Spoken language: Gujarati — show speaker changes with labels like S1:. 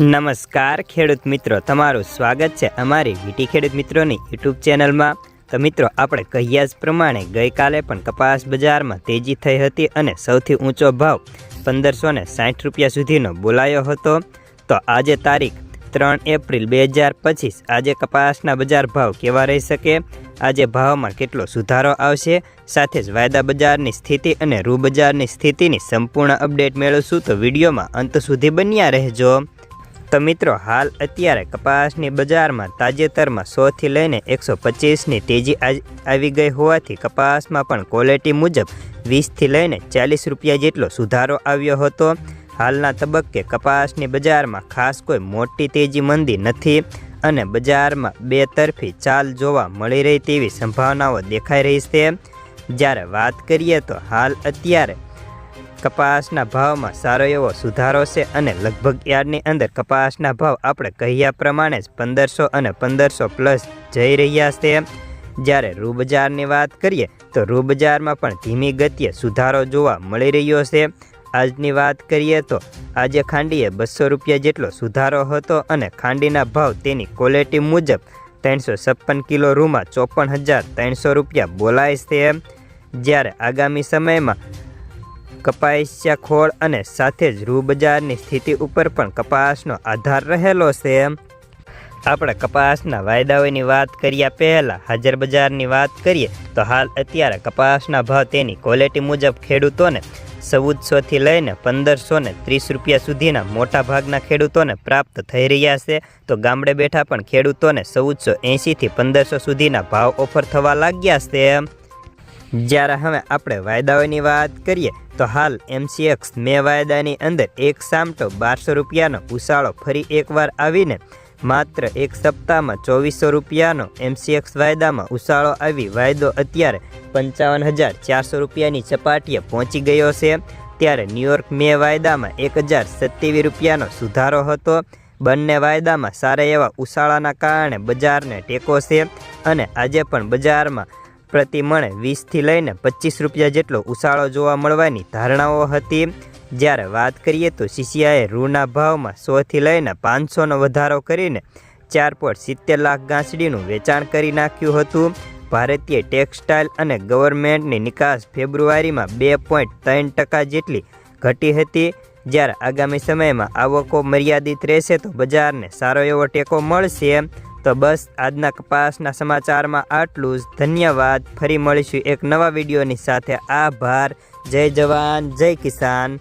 S1: નમસ્કાર, ખેડૂત મિત્રો. તમારું સ્વાગત છે અમારી વીટી ખેડૂત મિત્રોની યુટ્યુબ ચેનલમાં. તો મિત્રો, આપણે કહ્યા જ પ્રમાણે ગઈકાલે પણ કપાસ બજારમાં તેજી થઈ હતી અને સૌથી ઊંચો ભાવ પંદરસો ને સાઠ રૂપિયા સુધીનો બોલાયો હતો. તો આજે તારીખ ત્રણ એપ્રિલ બે હજાર પચીસ, આજે કપાસના બજાર ભાવ કેવા રહી શકે? આજે ભાવમાં કેટલો સુધારો આવશે? સાથે જ વાયદા બજારની સ્થિતિ અને રૂ બજારની સ્થિતિની સંપૂર્ણ અપડેટ મેળવશું. તો વિડીયોમાં અંત સુધી બન્યા રહેજો. તો મિત્રો, હાલ અત્યારે કપાસની બજારમાં તાજેતરમાં સોથી લઈને એકસો પચીસની તેજી આવી ગઈ હોવાથી કપાસમાં પણ ક્વોલિટી મુજબ વીસથી લઈને ચાલીસ રૂપિયા જેટલો સુધારો આવ્યો હતો. હાલના તબક્કે કપાસની બજારમાં ખાસ કોઈ મોટી તેજી મંદી નથી અને બજારમાં બે તરફી ચાલ જોવા મળી રહી તેવી સંભાવનાઓ દેખાઈ રહી છે. જ્યારે વાત કરીએ તો હાલ અત્યારે કપાસના ભાવમાં સારો એવો સુધારો છે અને લગભગ યાર્ડની અંદર કપાસના ભાવ આપણે કહ્યા પ્રમાણે જ પંદરસો અને પંદરસો પ્લસ જઈ રહ્યા છે. જ્યારે રૂબજારની વાત કરીએ તો રૂબજારમાં પણ ધીમી ગતિએ સુધારો જોવા મળી રહ્યો છે. આજની વાત કરીએ તો આજે ખાંડીએ બસો રૂપિયા જેટલો સુધારો હતો અને ખાંડીના ભાવ તેની ક્વોલિટી મુજબ ત્રણસો છપ્પન કિલો રૂમાં ચોપન હજાર ત્રણસો રૂપિયા બોલાય છે. જ્યારે આગામી સમયમાં કપાસિયા ખોળ અને સાથે જ રૂ બજારની સ્થિતિ ઉપર પણ કપાસનો આધાર રહેલો છે. આપણે કપાસના વાયદાઓની વાત કર્યા પહેલાં હાજર બજારની વાત કરીએ, તો હાલ અત્યારે કપાસના ભાવ તેની ક્વોલિટી મુજબ ખેડૂતોને ચૌદસોથી લઈને પંદરસો ને ત્રીસ રૂપિયા સુધીના મોટા ભાગના ખેડૂતોને પ્રાપ્ત થઈ રહ્યા છે. તો ગામડે બેઠા પણ ખેડૂતોને ચૌદસો એંશીથી પંદરસો સુધીના ભાવ ઓફર થવા લાગ્યા છે. જ્યારે હવે આપણે વાયદાઓની વાત કરીએ તો હાલ એમસીએક્સ મે વાયદાની અંદર એક સામટો બારસો રૂપિયાનો ઉછાળો ફરી એકવાર આવીને માત્ર એક સપ્તાહમાં ચોવીસો રૂપિયાનો એમસીએક્સ વાયદામાં ઉછાળો આવી વાયદો અત્યારે પંચાવન હજાર ચારસો રૂપિયાની સપાટીએ પહોંચી ગયો છે. ત્યારે ન્યૂયોર્ક મે વાયદામાં એક હજાર સત્યાવીસ રૂપિયાનો સુધારો હતો. બંને વાયદામાં સારા એવા ઉછાળાના કારણે બજારને ટેકો છે અને આજે પણ બજારમાં પ્રતિ મણે વીસથી લઈને પચીસ રૂપિયા જેટલો ઉછાળો જોવા મળવાની ધારણાઓ હતી. જ્યારે વાત કરીએ તો સીસીઆઈએ રૂના ભાવમાં સોથી લઈને પાંચસોનો વધારો કરીને ચાર પોઈન્ટ સિત્તેર લાખ ગાંસડીનું વેચાણ કરી નાખ્યું હતું. ભારતીય ટેક્સટાઇલ અને ગવર્મેન્ટની નિકાસ ફેબ્રુઆરીમાં બે પોઈન્ટ ત્રણ ટકા જેટલી ઘટી હતી. જ્યારે આગામી સમયમાં આવકો મર્યાદિત રહેશે તો બજારને સારો એવો ટેકો મળશે. તો બસ આજના કપાસના સમાચારમાં આટલું જ. ધન્યવાદ. ફરી મળીશું એક નવા વિડીયોની સાથે. આભાર. જય જવાન. જય કિસાન.